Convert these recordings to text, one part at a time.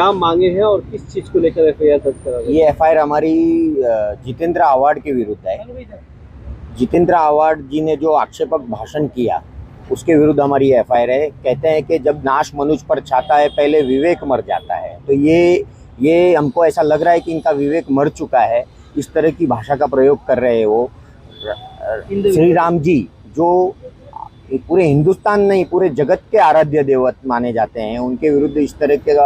क्या मांगे हैं और किस चीज़ को लेकर एफ़ आई दर्ज करा ये एफ़ हमारी जितेंद्र आवाड के विरुद्ध है। जितेंद्र आवाड जी ने जो आक्षेपक भाषण किया उसके विरुद्ध हमारी एफ़ आई है। कहते हैं कि जब नाश मनुष्य पर छाता है पहले विवेक मर जाता है। तो ये ये हमको ऐसा लग रहा है कि इनका विवेक मर चुका है। इस तरह की भाषा का प्रयोग कर रहे हैं वो। श्री राम जी जो पूरे हिंदुस्तान नहीं पूरे जगत के आराध्य देवत माने जाते हैं उनके विरुद्ध इस तरह के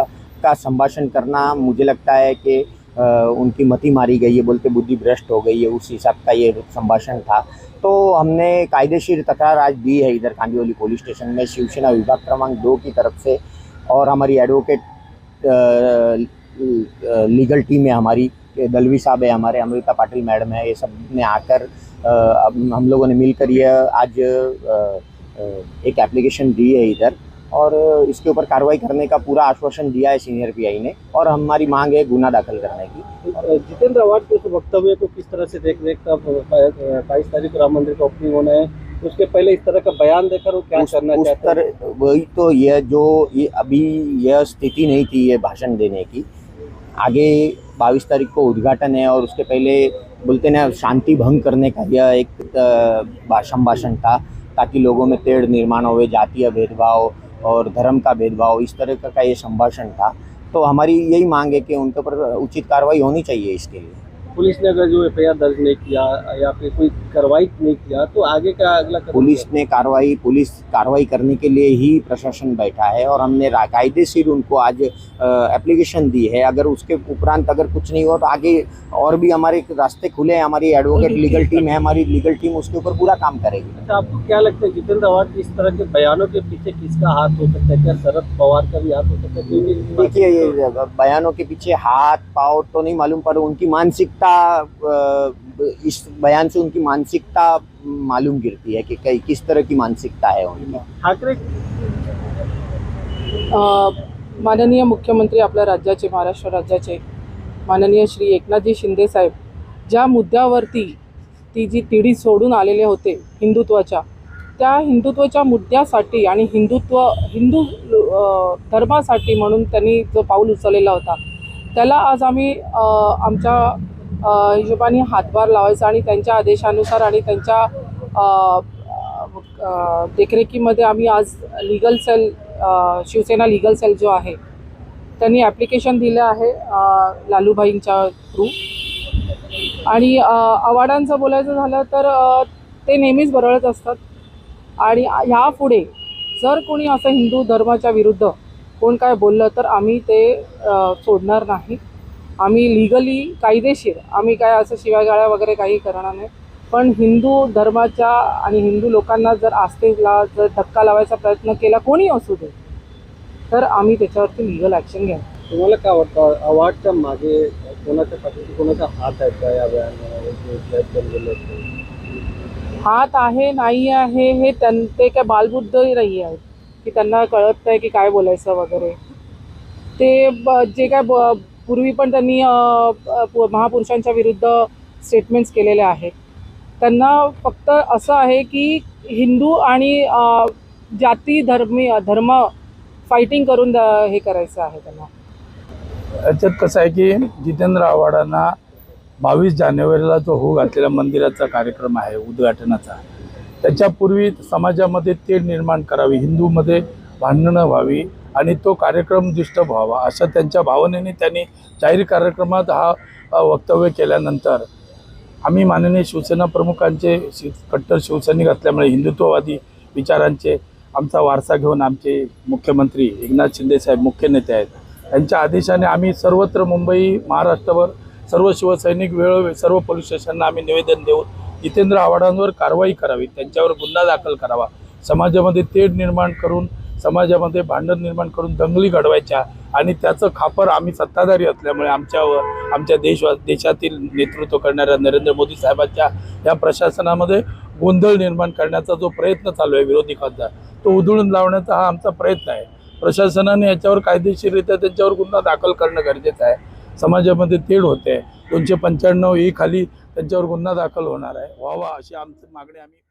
का, संभाषण करना मुझे लगता है कि उनकी मति मारी गई है बोलते बुद्धि भ्रष्ट हो गई है उस हिसाब का ये संभाषण था। तो हमने कायदेशीर तकरार आज दी है इधर कांदिवली पुलिस स्टेशन में शिवसेना विभाग क्रमांक दो की तरफ़ से और हमारी एडवोकेट लीगल टीम है हमारी दलवी साहब है हमारे अमृता पाटिल मैडम है ये सबने आकर हम लोगों ने मिलकर यह आज एक एप्लीकेशन दी है इधर। और इसके ऊपर कार्रवाई करने का पूरा आश्वासन दिया है सीनियर पीआई ने और हमारी मांग है गुना दाखिल करने की। जितेंद्र अवार्ड के उस वक्तव्य को किस तरह से देख रेख का बाईस तारीख को राम मंदिर का ओपनिंग होना है उसके पहले इस तरह का बयान देकर वो क्या उस, करना उस चाहते हैं? तरह वही तो यह जो ये अभी यह स्थिति नहीं थी ये भाषण देने की। आगे बाईस तारीख को उद्घाटन है और उसके पहले बोलते ना शांति भंग करने का यह एक अ, भा- संभाषण था ताकि लोगों में तेढ़ निर्माण हो जातीय भेदभाव और धर्म का भेदभाव इस तरह का, का ये संभाषण था तो हमारी यही मांग है कि उनके ऊपर उचित कार्रवाई होनी चाहिए इसके लिए। पुलिस ने अगर जो एफ़ दर्ज नहीं किया या फिर कोई कार्रवाई नहीं किया तो आगे का अगला पुलिस ने कार्रवाई पुलिस कार्रवाई करने के लिए ही प्रशासन बैठा है और हमने रा- से उनको आज एप्लीकेशन दी है। अगर उसके उपरांत अगर कुछ नहीं हुआ तो आगे और भी हमारे रास्ते खुले हैं हमारी एडवोकेट लीगल टीम है हमारी लीगल टीम उसके ऊपर पूरा काम करेगी। अच्छा आपको क्या लगता है जितेंद्र अवार्ड की इस तरह के बयानों के पीछे किसका हाथ हो सकता है? क्या शरद पवार का भी हाथ हो सकता है? देखिए ये बयानों के पीछे हाथ पाव तो नहीं मालूम पर उनकी मानसिकता अ, इस बयान से उनकी मानसिकता मालूम गिरती है कि कई किस तरह की मानसिकता है उनकी? ठाकरे? माननीय मुख्यमंत्री आपल्या राज्याचे महाराष्ट्र राज्याचे माननीय श्री एकनाथजी शिंदे साहेब ज्या मुद्द्यावरती ती जी तिढी सोडून आलेले होते हिंदुत्वाच्या त्या हिंदुत्वाच्या मुद्द्यासाठी आणि हिंदुत्व हिंदू धर्मासाठी म्हणून त्यांनी जो पाऊल उचललेला होता त्याला आज आम्ही आमच्या हिशोबाने हातभार लावायचा आणि त्यांच्या आदेशानुसार आणि त्यांच्या देखरेखीमध्ये आम्ही आज legal cell Shivsena legal cell जो आहे त्यांनी ॲप्लिकेशन दिलं आहे लालूभाईंच्या थ्रू आणि आव्हाडांचं बोलायचं झालं तर ते नेहमीच बरळत असतात. आणि ह्या पुढे जर कोणी असं हिंदू धर्माच्या विरुद्ध कोण काय बोललं तर आम्ही ते सोडणार नाही. आम्ही लिगली कायदेशीर आम्ही काय असं शिवागाळ्या वगैरे काही करणार नाही. पण हिंदू धर्माच्या आणि हिंदू लोकांना जर आस्थेला जर धक्का लावायचा प्रयत्न केला कोणी असू दे तर आम्ही त्याच्यावरती लिगल ॲक्शन घेऊ तुम्हाला काय वाटतं? अवार्डच्या मागे कोणाच्या पाठीशी कोणाचा हात आहे का या होतं? आहे नाही आहे हे त्यां ते काय बालबुद्ध नाही आहेत. की त्यांना कळत नाही की काय बोलायचं वगैरे. ते जे काय ब पूर्वी पण त्यांनी पु- महापुरुषांच्या विरुद्ध स्टेटमेंट्स केलेले आहेत. त्यांना फक्त असं आहे की हिंदू आणि जाती धर्मी धर्म फायटिंग करून द- हे करायचं आहे त्यांना. याच्यात कसं आहे की जितेंद्र आव्हाडांना बावीस जानेवारीला जो होऊ घातलेला मंदिराचा कार्यक्रम आहे उद्घाटनाचा त्याच्यापूर्वी समाजामध्ये तेढ निर्माण करावी. हिंदूमध्ये भांडणं व्हावी आणि तो कार्यक्रम डिस्टर्ब व्हावा अशा त्यांच्या भावनेने त्यांनी जाहीर कार्यक्रमात हा वक्तव्य केल्यानंतर आम्ही माननीय शिवसेना प्रमुखांचे शि कट्टर शिवसैनिक असल्यामुळे हिंदुत्ववादी विचारांचे आमचा वारसा घेऊन आमचे मुख्यमंत्री एकनाथ शिंदेसाहेब मुख्य नेते आहेत. त्यांच्या आदेशाने आम्ही सर्वत्र मुंबई महाराष्ट्रभर सर्व शिवसैनिक वेळोवेळी सर्व पोलीस स्टेशनना आम्ही निवेदन देऊन जितेंद्र आव्हाडांवर कारवाई करावी त्यांच्यावर गुन्हा दाखल करावा समाजामध्ये तेढ निर्माण करून समाजामध्ये भांडण निर्माण करून दंगली घडवायच्या आणि त्याचं खापर आम्ही सत्ताधारी असल्यामुळे आमच्यावर आमच्या देश देशातील नेतृत्व करणाऱ्या नरेंद्र मोदी साहेबांच्या या प्रशासनामध्ये गोंधळ निर्माण करण्याचा जो प्रयत्न चालू आहे विरोधी खासदार तो उधळून लावण्याचा हा आमचा प्रयत्न आहे. प्रशासनाने याच्यावर कायदेशीररित्या त्यांच्यावर गुन्हा दाखल करणं गरजेचं आहे. समाजामध्ये तेढ होते. दोनशे पंच्याण्णव ही खाली त्यांच्यावर गुन्हा दाखल होणार आहे. व्हावा अशी आमची मागणी आम्ही